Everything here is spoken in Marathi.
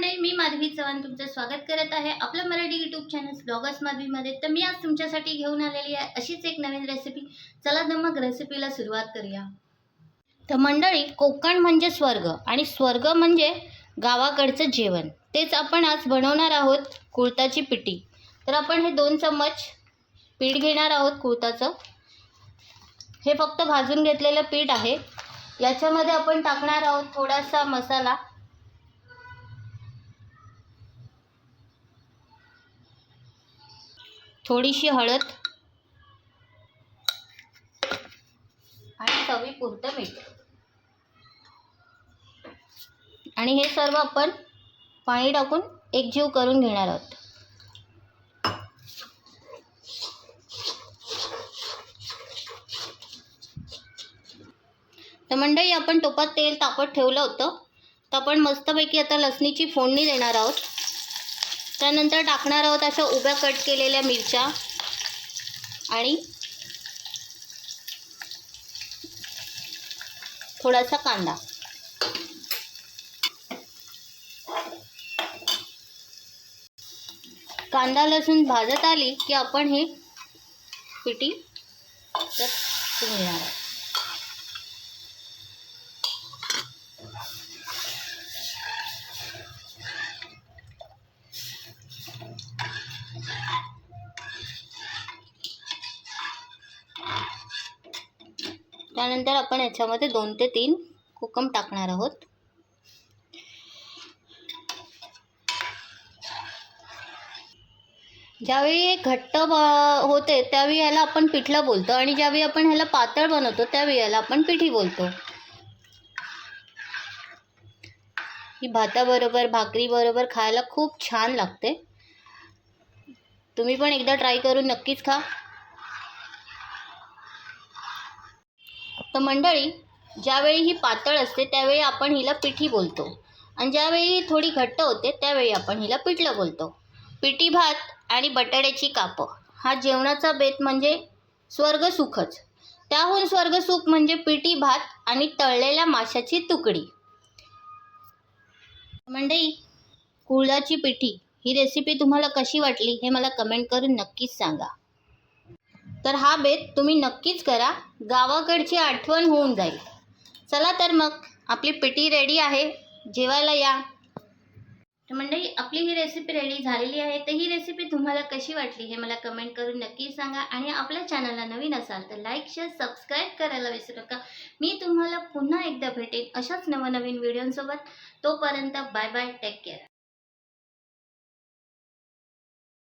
मंडळी मी माधवी चव्हाण तुमचं स्वागत करत आहे आपलं मराठी यूट्यूब चॅनल ब्लॉगर्स माधवीमध्ये तर मी आज तुमच्यासाठी घेऊन आलेली आहे अशीच एक नवीन रेसिपी चला तर मग रेसिपीला सुरुवात करूया. तर मंडळी कोकण म्हणजे स्वर्ग आणि स्वर्ग म्हणजे गावाकडचं जेवण. तेच आपण आज बनवणार आहोत कुळताची पिठी. तर आपण हे दोन चम्मच पीठ घेणार आहोत कुळताचं. हे फक्त भाजून घेतलेलं पीठ आहे. याच्यामध्ये आपण टाकणार आहोत थोडासा मसाला. थोडीशी हळद आणि चवीपुरतं मीठ. आणि हे सर्व आपण पाणी टाकून एकजीव करून घेणार आहोत. तर मंडळी आपण टोपात तेल तापत ठेवलं होतं. तर आपण मस्तपैकी आता लसणीची फोडणी देणार आहोत. त्यानंतर टाकणार आहोत अशा उभ्या कट केलेल्या मिरच्या. आणि थोडासा कांदा. कांदा लसूण भाजत आली की आपण हे पिठी तर घेणार आहोत त्यानंतर आपण याच्यामध्ये दोन ते तीन कोकम टाकणार आहोत. ज्यावेळी हे घट्ट होते त्यावेळी याला आपण पिठलं बोलतो आणि ज्यावेळी आपण ह्याला पातळ बनवतो त्यावेळी याला आपण पिठी बोलतो. ही भाताबरोबर भाकरीबरोबर खायला खूप छान लागते. तुम्ही पण एकदा ट्राय करून नक्कीच खा. तर मंडळी ज्यावेळी ही पातळ असते त्यावेळी आपण हिला पिठी बोलतो. आणि ज्यावेळी ही थोडी घट्ट होते त्यावेळी आपण हिला पिठलं बोलतो. पिठी भात आणि बटाट्याची कापं हा जेवणाचा बेत म्हणजे स्वर्गसुखच त्याहून स्वर्गसुख म्हणजे पिठी भात आणि तळलेल्या माशाची तुकडी. मंडळी कुळाची पिठी ही रेसिपी तुम्हाला कशी वाटली हे मला कमेंट करून नक्कीच सांगा. तर हा बेत तुम्ही नक्कीच करा. गावाकडची आठवण होऊन जाईल. चला तर मग आपली पिटी रेडी आहे. जेवायला या. तर मंडळी आपली ही रेसिपी रेडी झालेली आहे. तर ही रेसिपी तुम्हाला कशी वाटली हे मला कमेंट करून नक्की सांगा. आणि आपल्या चॅनलला नवीन असाल तर लाईक शेअर सबस्क्राईब करायला विसरू नका. मी तुम्हाला पुन्हा एकदा भेटेन अशाच नवनवीन व्हिडिओंसोबत तोपर्यंत बाय बाय टेक केअर